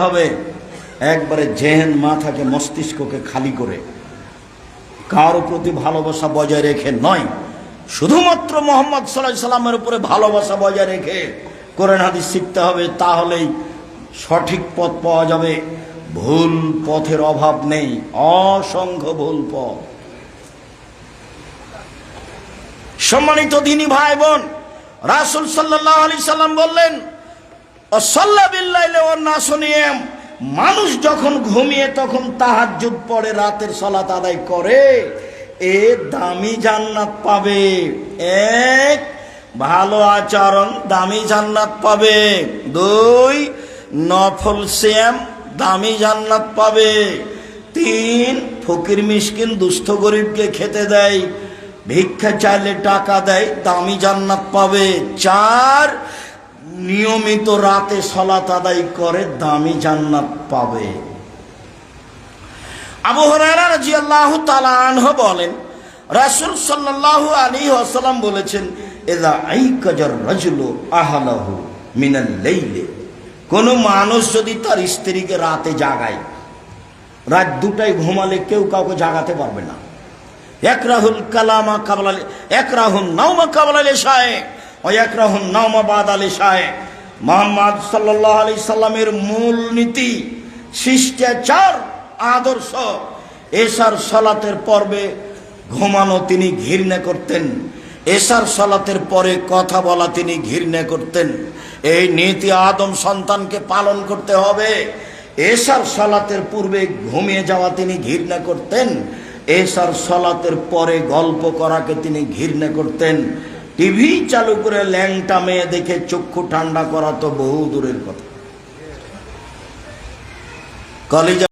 হবে। একবারে জেহেন মাথাকে মস্তিষ্ককে খালি করে। কারও প্রতি ভালোবাসা বজায় রেখে নয়। শুধুমাত্র মোহাম্মদ সাল্লাহ সাল্লামের উপরে ভালোবাসা বজায় রেখে কোরআন হাদিস শিখতে হবে, তাহলেই সঠিক পথ পাওয়া যাবে। ভুল পথের অভাব নেই, অসংখ্য ভুল পথ। সম্মানিত দিনী ভাই বোন, রাসুল সাল্লাহ আলি সাল্লাম বললেন মানুষ যখন ঘুমিয়ে তখন তাহাজ্জুদ পড়ে, রাতের সলাত আদায় করে, এ দামি জান্নাত পাবে। এক, ভালো আচরণ দামি জান্নাত পাবে। দুই, নফল শ্যাম দামি জান্নাত পাবে। তিন, ফকির মিসকিন দুস্থ গরিবকে খেতে দেয়, ভিক্ষা চাইলে টাকা দেয়, দামি জান্নাত পাবে। চার নিয়মিত রাতে সলাত আদায় করে দামি জান্নাত পাবে। আবু তাআলা আনহু বলেন, রাসূল সাল্লাল্লাহু আলাইহি ওয়াসাল্লাম বলেছেন, ইযা আইকাজার রাজুলু আহলাহু মিনাল লাইলি। কোন মানুষ যদি তার স্ত্রীকে রাতে জাগায়, রাত দুটায় ঘুমালে কেউ কাউকে জাগাতে পারবে না। এক একরাহুল কালামা কাবলাল একরাহুল নাওমা কাবলালে ইশায়ে ও একরাহুল নাওমা বাদাল ইশায়ে মোহাম্মদ সাল্লাল্লাহু আলাইহি সাল্লামের মূল নীতি, শিষ্টাচার, আদর্শ। এশার সালাতের পর্বে ঘুমানো তিনি ঘৃণা করতেন। এশার সালাতের পরে কথা বলা তিনি ঘৃণা করতেন। এই নীতি আদম সন্তানকে পালন করতে হবে। এশার সালাতের পূর্বে ঘুমিয়ে যাওয়া তিনি ঘৃণা করতেন। এশার সলাতের পরে গল্প করাকে তিনি ঘৃণা করতেন। টিভি চালু করে ল্যাংটা মেয়ে দেখে চক্ষু ঠান্ডা করা তো বহু দূরের কথা। কলিজা